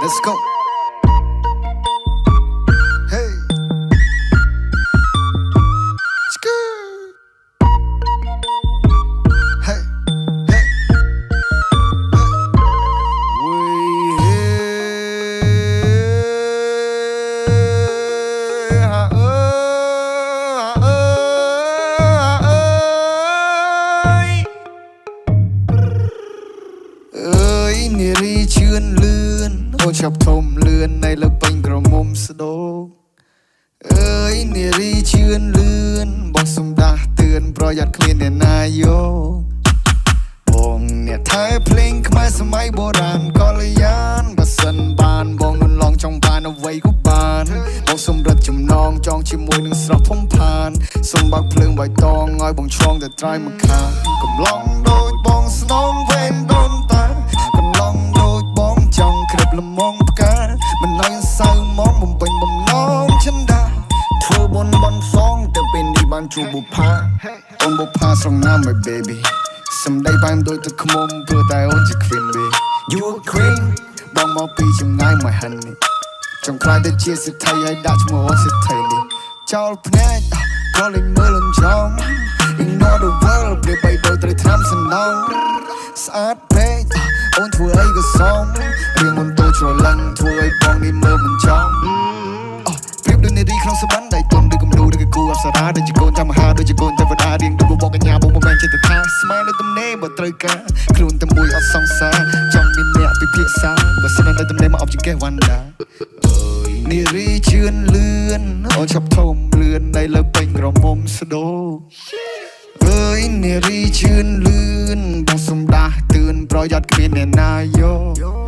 Let's go លឿននៅលើពេញក្រមុំស្ដោកអើយនារីជឿនលឿនបងសំដាស់ទឿនប្រយ័ត្នគ្មានអ្នកណាយោបងអ្នកថែភ្លេងខ្មែរសម័យបុរាណកល្យានបើសិនបានបងនឹងឡងចង់បានអ្វីក៏បានបងសម្រិតចំណងចង់ជាមួយនឹងស្រស់ធំផានសូមបើកភ្លើងបៃតងឲ្យបងឆ្លងតែត្រៃមកខាងកំឡងដោយបងស្នងវិញ មិនឲ្យសៅមកបំពេញបំណងចិនដាធ្វើបុណ្យបន់សងទៅពេលនេះបានជួបបុប្ផាអូនបុប្ផាស្រងណាម my baby សំដីបែបដូចទឹកខ្មុំព្រោះតែអូនជា queen វិញ You a queen បងមកពីចម្ងាយ my honey ចង់ខ្លាយទៅជាសិទ្ធិឲ្យដាក់ឈ្មោះអូនសិទ្ធិនេះចោលភ្នែកក៏លេងមើលលំចំ Ignore the world ពេលបីដូចត្រូវថ្នាំសណ្ដោងស្អាតពេកអូនធ្វើអីក៏សមរៀងមុនតូ ចច្រឡឹងធ្វើឲ្យបងនេះមើលមិនចំអូប្រៀបដូចនារីក្នុងសប័នដៃទុំដូចគំនូដូចគូអប្សរាដូចជាកូនចាំមហាដូចជាកូនទេវតារៀងដូចបបកកញ្ញាបងមិនមែនចិត្តថាស្មាននៅទំនេរបើត្រូវការខ្លួនតែមួយអត់សង្សារចង់មានអ្នកពិភាក្សាបើសិននៅទំនេរមកអបជាកេះវណ្ដាអើយនារីជឿនលឿនអូនឆាប់ធំលឿននៅលើពេញក្រមុំស្ដោអើយនារីជឿនលឿនបងសំដាស់ទឿនប្រយ័ត្នគ្មានអ្នកណាយក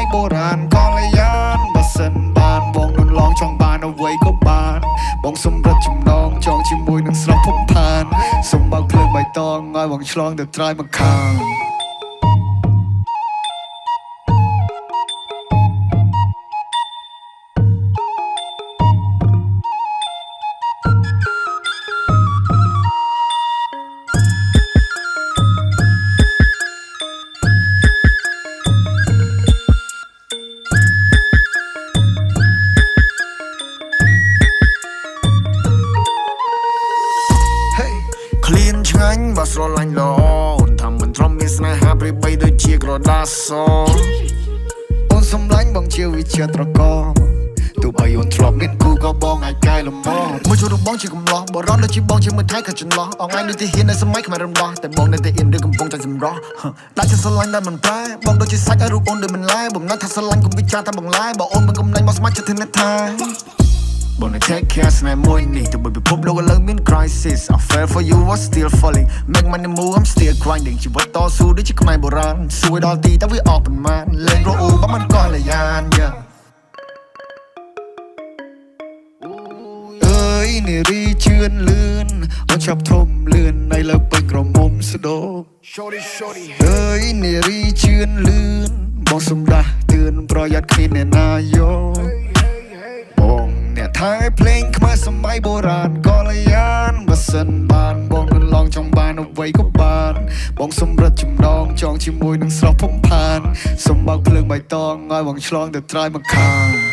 យបុរាណកល្យានបើសិនបានបងនឹងឡងចង់បានអ្វីក៏បាន បងសម្រិតចំណងចងជាមួយនឹងស្រស់ភពផានសូមបើកភ្លើងបៃតងឲ្យបងឆ្លងទៅត្រើយមកខាង ឆ្ងាញ់បើស្រឡាញ់ល្អអូនថាមិនទ្រាំមានស្នេហាប្រៀបបីដូចជាក្រដាសសអូនសំឡាញ់បងជាវិជាត្រកមទោះបីអូនធ្លាប់មានគូក៏បងអាចកែលម្អមួយជួបបងជាកំឡោះបរោះដូចជាបងជាមើលថៃខាងចន្លោះអងឯងដូចជាហ៊ាននៅសម័យខ្មែររំដោះតែបងនៅតែអៀនឬកំពុងតែសម្រស់ដាក់ជាស្រឡាញ់ដែលមិនប្រែបងដូចជាសាច់ឲ្យរូបអូនដូចមិនឡាយបំណាស់ថាស្រឡាញ់កុំវិចារថាបងឡាយបើអូនមិនកំណាញ់មកស្មាច់ចិត្តធានាថា បងនៅ take care ស្នេហ៍មួយនេះទៅបីពិភពលោកឥឡូវមាន crisis I fell for you was still falling make money move I'm still grinding ជីវិតតស៊ូដូចជាខ្មែរបុរាណសួយដល់ទីតែវាអស់ប៉ុន្មានលេងរអ៊ូបើមិនក៏លយ៉ាន yeah អើយនារីជឿនលឿនអូនឆាប់ធំលឿននៅលើពេញក្រមុំស្ដោ Shorty shorty អើយនារីជឿនលឿនបងសំដាស់ទឿនប្រយ័ត្នគ្មានអ្នកណាយកបង អ្នកថែភ្លេងខ្មែរសម័យបុរាណកល្យានបើសិនបានបងនឹងឡងចង់បានអ្វីក៏បាន បងសម្រិតចំណងចងជាមួយនឹងស្រស់ភំផានសូមបើកភ្លើងបៃតងឲ្យបងឆ្លងទៅត្រើយមកខាង